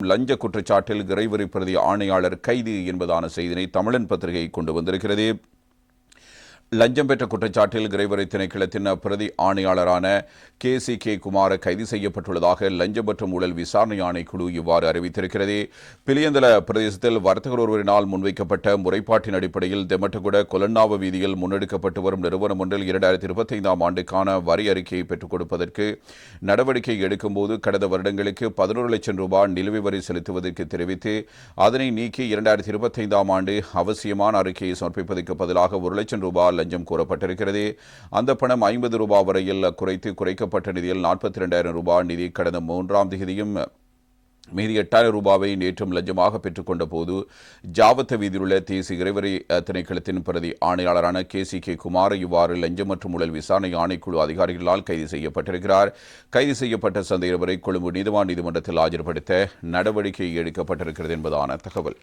லஞ்ச குற்றச்சாட்டில் இறைவரி பிரதி ஆணையாளர் கைது என்பதான செய்தினை தமிழன் பத்திரிகை கொண்டு வந்திருக்கிறது. லஞ்சம் பெற்ற குற்றச்சாட்டில் இறைவரை திணைக்களத்தின் பிரதி ஆணையாளரான கே சி கே குமார கைது செய்யப்பட்டுள்ளதாக லஞ்சம் மற்றும் ஊழல் விசாரணை ஆணைக்குழு இவ்வாறு அறிவித்திருக்கிறது. பிலியந்தல பிரதேசத்தில் வர்த்தகர் ஒருவரினால் முன்வைக்கப்பட்ட முறைப்பாட்டின் அடிப்படையில் தெமட்டகுட கொலன்னாவ வீதியில் முன்னெடுக்கப்பட்டு வரும் நிறுவனம் ஒன்றில் இரண்டாயிரத்தி இருபத்தைந்தாம் ஆண்டுக்கான வரி அறிக்கையை பெற்றுக் கொடுப்பதற்கு நடவடிக்கை எடுக்கும்போது கடந்த வருடங்களுக்கு பதினோரு லட்சம் ரூபாய் நிலுவை வரி செலுத்துவதற்கு தெரிவித்து அதனை நீக்கி இரண்டாயிரத்தி இருபத்தைந்தாம் ஆண்டு அவசியமான அறிக்கையை சமர்ப்பிப்பதற்கு பதிலாக ஒரு லட்சம் ரூபாய் லஞ்சம் கூறப்பட்டிருக்கிறது அந்த பணம் ஐம்பது ரூபாய் வரையில் குறைத்து குறைக்கப்பட்ட நிதியில் நாற்பத்தி ரெண்டாயிரம் ரூபாய் நிதி கடந்த மூன்றாம் தேதியும் மீதி எட்டாயிரம் ரூபாவை நேற்றும் லஞ்சமாக பெற்றுக்கொண்ட போது ஜாவத்த வீதியிலுள்ள தேசிய இறைவரை திணைக்களத்தின் பிரதி ஆணையாளரான கே சி கே குமார் இவ்வாறு லஞ்சம் மற்றும் ஊழல் விசாரணை ஆணைக்குழு அதிகாரிகளால் கைது செய்யப்பட்டிருக்கிறார். கைது செய்யப்பட்ட சந்தேகவரை கொழும்பு நீதிவான் நீதிமன்றத்தில் ஆஜர்படுத்த நடவடிக்கை எடுக்கப்பட்டிருக்கிறது என்பதான தகவல்.